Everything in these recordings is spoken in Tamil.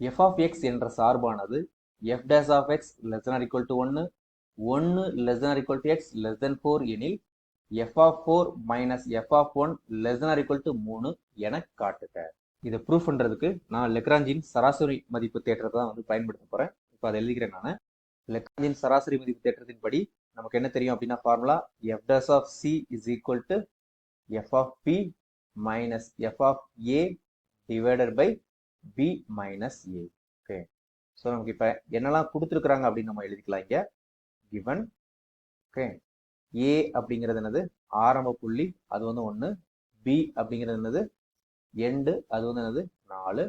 எஃப் ஆஃப் எக்ஸ் என்ற சார்பானது F dash of X less than equal to ஒன்று ஒன்று less than equal to X less than four எனில் F of four minus F of one less than equal to மூணு என காட்டுக. இதை ப்ரூஃப் பண்ணுறதுக்கு நான் லெக்ராஞ்சின் சராசரி மதிப்பு தேற்றத்தை தான் வந்து பயன்படுத்த போகிறேன் இப்போ அதை எழுதிக்கிறேன் நான். லெக்ராஞ்சின் சராசரி மதிப்பு தேற்றத்தின் படி நமக்கு என்ன தெரியும் அப்படின்னா formula F dash of C is equal to F of B minus F of A divided by B minus A okay so நமக்கு இப்போ என்னெல்லாம் கொடுத்துருக்குறாங்க அப்படின்னு நம்ம எழுதிக்கலாம் இங்கே. கிவன் ஓகே ஏ அப்படிங்கிறது என்னது? ஆரம்ப புள்ளி அது வந்து ஒன்று பி அப்படிங்கிறது என்னது? எண்டு அது வந்து என்னது? நாலு.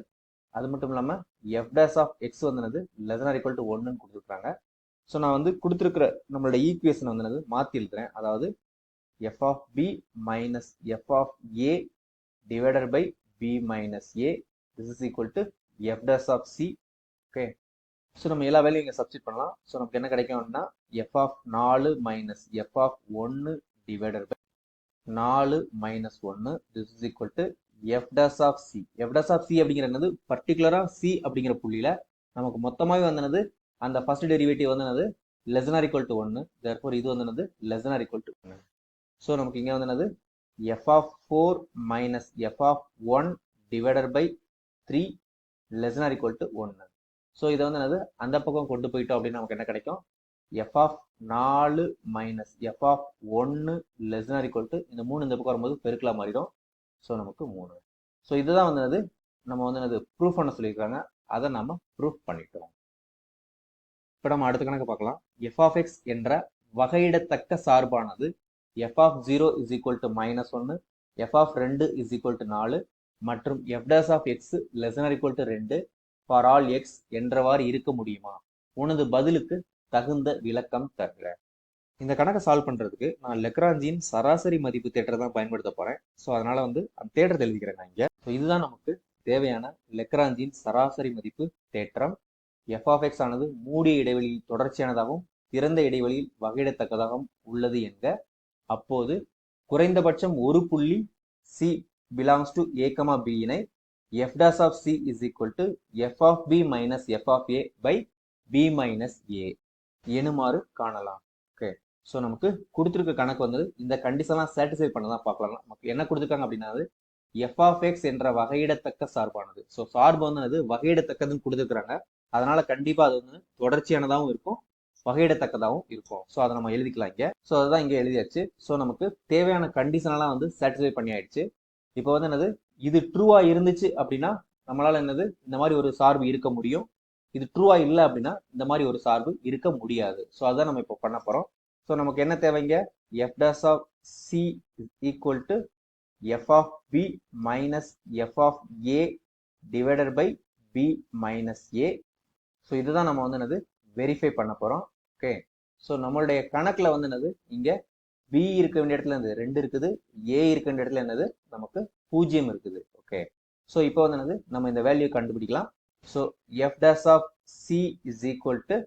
அது மட்டும் இல்லாமல் எஃப் டேஸ் ஆஃப் எக்ஸ் வந்து என்னது? லெசனர் ஈக்குவல் டு ஒன்றுன்னு கொடுத்துருக்குறாங்க. ஸோ நான் வந்து கொடுத்துருக்குற நம்மளோட ஈக்குவேஷன் வந்து என்னது? மாற்றி எழுதுறேன். அதாவது F of B minus F of A divided by B minus A this is equal to F dash of C okay so நம்ம எல்லா வேலையும் இங்கே சப்ஸ்டிட் பண்ணலாம். ஸோ நமக்கு என்ன கிடைக்கும் அப்படின்னா எஃப் ஆஃப் நாலு மைனஸ் எஃப் ஆஃப் ஒன்று டிவைடட் பை நாலு மைனஸ் ஒன்று this is equal to F dash of C F dash of C அப்படிங்கிறது பர்டிகுலராக சி அப்படிங்கிற புள்ளியில் நமக்கு மொத்தமாகவே வந்தனது அந்த ஃபர்ஸ்ட் டெரிவேட்டிவ் வந்து என்னது? Less than or equal to ஒன்று தேர்ஃபோர் இது வந்து என்னது? Less than or equal to ஒன்று ஸோ நமக்கு இங்கே வந்து F of four minus F of one divided by three less than or equal to ஒன்று ஸோ இதை வந்து என்னது? அந்த பக்கம் கொண்டு போயிட்டோம் அப்படின்னு நமக்கு என்ன கிடைக்கும்? எஃப் ஆஃப் நாலு மைனஸ் எஃப் ஆஃப் ஒன்று லெசனார் ஈக்குவல் டு இந்த மூணு இந்த பக்கம் வரும்போது பெருக்கலாக மாறிடும். ஸோ நமக்கு மூணு. ஸோ இதுதான் வந்து என்னது? நம்ம வந்து என்னது? ப்ரூஃப் பண்ண சொல்லியிருக்காங்க. அதை நம்ம ப்ரூஃப் பண்ணிக்கிறோம் இப்போ நம்ம அடுத்த கணக்கு பார்க்கலாம். எஃப் ஆஃப் எக்ஸ் என்ற வகையிடத்தக்க சார்பானது F of zero is equal to minus ஒன்று எஃப் ஆஃப் ரெண்டு இஸ் ஈக்குவல் டு நாலு. மற்றும் F dash of X less than or equal to ரெண்டு ஃபார் ஆல் எக்ஸ் என்றவாறு இருக்க முடியுமா? உனது பதிலுக்கு தகுந்த விளக்கம் தருக இந்த கணக்கை சால்வ் பண்ணுறதுக்கு நான் லெக்ராஞ்சியின் சராசரி மதிப்பு தேட்டரை தான் பயன்படுத்த போகிறேன் ஸோ அதனால் வந்து அந்த தேட்டத்தை எழுதிக்கிறேன் நான் இங்கே. ஸோ இதுதான் நமக்கு தேவையான லெக்ராஞ்சியின் சராசரி மதிப்பு தேற்றம். எஃப் ஆஃப் எக்ஸ் ஆனது மூடிய இடைவெளியில் தொடர்ச்சியானதாகவும் திறந்த இடைவெளியில் வகையிடத்தக்கதாகவும் உள்ளது என்க. அப்போது குறைந்தபட்சம் ஒரு புள்ளி சி பிலாங்ஸ் டு ஏகமா இனை F dash of c is equal to F of B minus f of a by B minus A எனுமாறு காணலாம். ஓகே ஸோ நமக்கு கொடுத்துருக்க கணக்கு வந்து இந்த கண்டிஷன்லாம் சாட்டிஸ்ஃபை பண்ணதான் பார்க்கலாம். நமக்கு என்ன கொடுத்துருக்காங்க அப்படின்னா எஃப் ஆஃப் எக்ஸ் என்ற வகையிடத்தக்க சார்பானது. ஸோ சார்பு வந்து அது வகையிடத்தக்கதுன்னு கொடுத்துருக்குறாங்க. அதனால கண்டிப்பாக அது வந்து தொடர்ச்சியானதாகவும் இருக்கும் வகையிடத்தக்கதாகவும் இருக்கும். ஸோ அதை நம்ம எழுதிக்கலாம் இங்கே. ஸோ அதுதான் இங்கே எழுதியாச்சு. ஸோ நமக்கு தேவையான கண்டிஷனெல்லாம் வந்து சாட்டிஸ்ஃபை பண்ணி ஆயிடுச்சு இப்போ வந்து என்னது? இது ட்ரூவா இருந்துச்சு அப்படின்னா நம்மளால என்னது? இந்த மாதிரி ஒரு சார்பு இருக்க முடியும். இது ட்ரூவா இல்லை அப்படின்னா இந்த மாதிரி ஒரு சார்பு இருக்க முடியாது. ஸோ அதான் நம்ம இப்போ பண்ண போறோம். ஸோ நமக்கு என்ன தேவைங்க F dash of C equal to F of B minus F of A divided by B minus A so இதுதான் நம்ம வந்து என்னது? வெரிஃபை பண்ண போறோம். ஓகே ஸோ நம்மளுடைய கணக்கில் வந்து என்னது? இங்கே பி இருக்க வேண்டிய இடத்துல என்னது? ரெண்டு இருக்குது. ஏ இருக்க வேண்டிய இடத்துல என்னது? நமக்கு பூஜ்ஜியம் இருக்குது. ஓகே ஸோ இப்போ வந்து என்னது? நம்ம இந்த வேல்யூ கண்டுபிடிக்கலாம். So F dash of C is equal to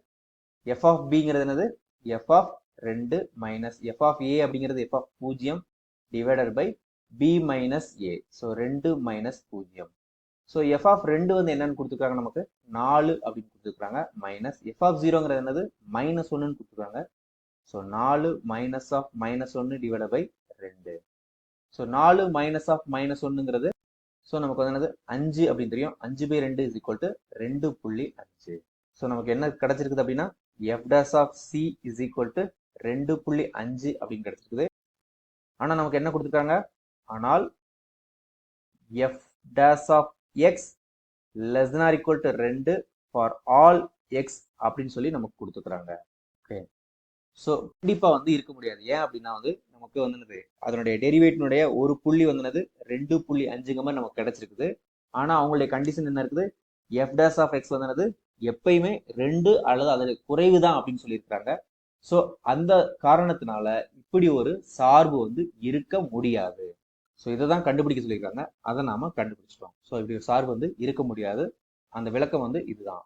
F of பிங்கிறது என்னது? எஃப் ஆஃப் ரெண்டு மைனஸ் எஃப் ஆஃப் ஏ அப்படிங்கிறது எஃப் ஆஃப் பூஜ்ஜியம் divided by B minus A so ரெண்டு மைனஸ் பூஜ்ஜியம் ஸோ எஃப் ஆஃப் ரெண்டு வந்து என்னன்னு கொடுத்துருக்காங்க நமக்கு? நாலு அப்படின்னு கொடுத்துருக்காங்க மைனஸ் எஃப் ஆஃப் ஜீரோங்கிறது என்னது? மைனஸ் ஒன்றுன்னு கொடுத்துருக்காங்க. ஸோ நாலு மைனஸ் ஆஃப் மைனஸ் ஒன்று டிவைட் பை ரெண்டு. ஸோ நாலு மைனஸ் ஆஃப் மைனஸ் ஒன்றுங்கிறது ஸோ நமக்கு வந்து என்னது? அஞ்சு அப்படின்னு தெரியும். அஞ்சு பை ரெண்டு இஸ் ஈக்குவல் டு ரெண்டு புள்ளி அஞ்சு. ஸோ நமக்கு என்ன கிடைச்சிருக்குது அப்படின்னா F dash of C is equal to ரெண்டு புள்ளி அஞ்சு அப்படின்னு கிடைச்சிருக்குது ஆனால் நமக்கு என்ன கொடுத்துருக்காங்க? ஆனால் F dash of X less or equal to ரெண்டு ஃபார் ஆல் எக்ஸ் அப்படின்னு சொல்லி நமக்கு கொடுத்துக்கிறாங்க ஸோ கண்டிப்பாக வந்து இருக்க முடியாது. ஏன் அப்படின்னா வந்து நமக்கு வந்து அதனுடைய டெரிவேட்டினுடைய ஒரு புள்ளி வந்துனது ரெண்டு புள்ளி அஞ்சுங்க மாதிரி நமக்கு கிடைச்சிருக்குது. ஆனால் அவங்களுடைய கண்டிஷன் என்ன இருக்குது? எஃப் டேஸ் ஆஃப் எக்ஸ் வந்துனது எப்பயுமே ரெண்டு அல்லது அதில் குறைவு தான் அப்படின்னு சொல்லியிருக்கிறாங்க. ஸோ அந்த காரணத்தினால இப்படி ஒரு சார்பு வந்து இருக்க முடியாது. ஸோ இதை தான் கண்டுபிடிக்க சொல்லியிருக்காங்க. அதை நாம கண்டுபிடிச்சிட்டோம். ஸோ இப்படி ஒரு சார்பு வந்து இருக்க முடியாது. அந்த விளக்கம் வந்து இதுதான்.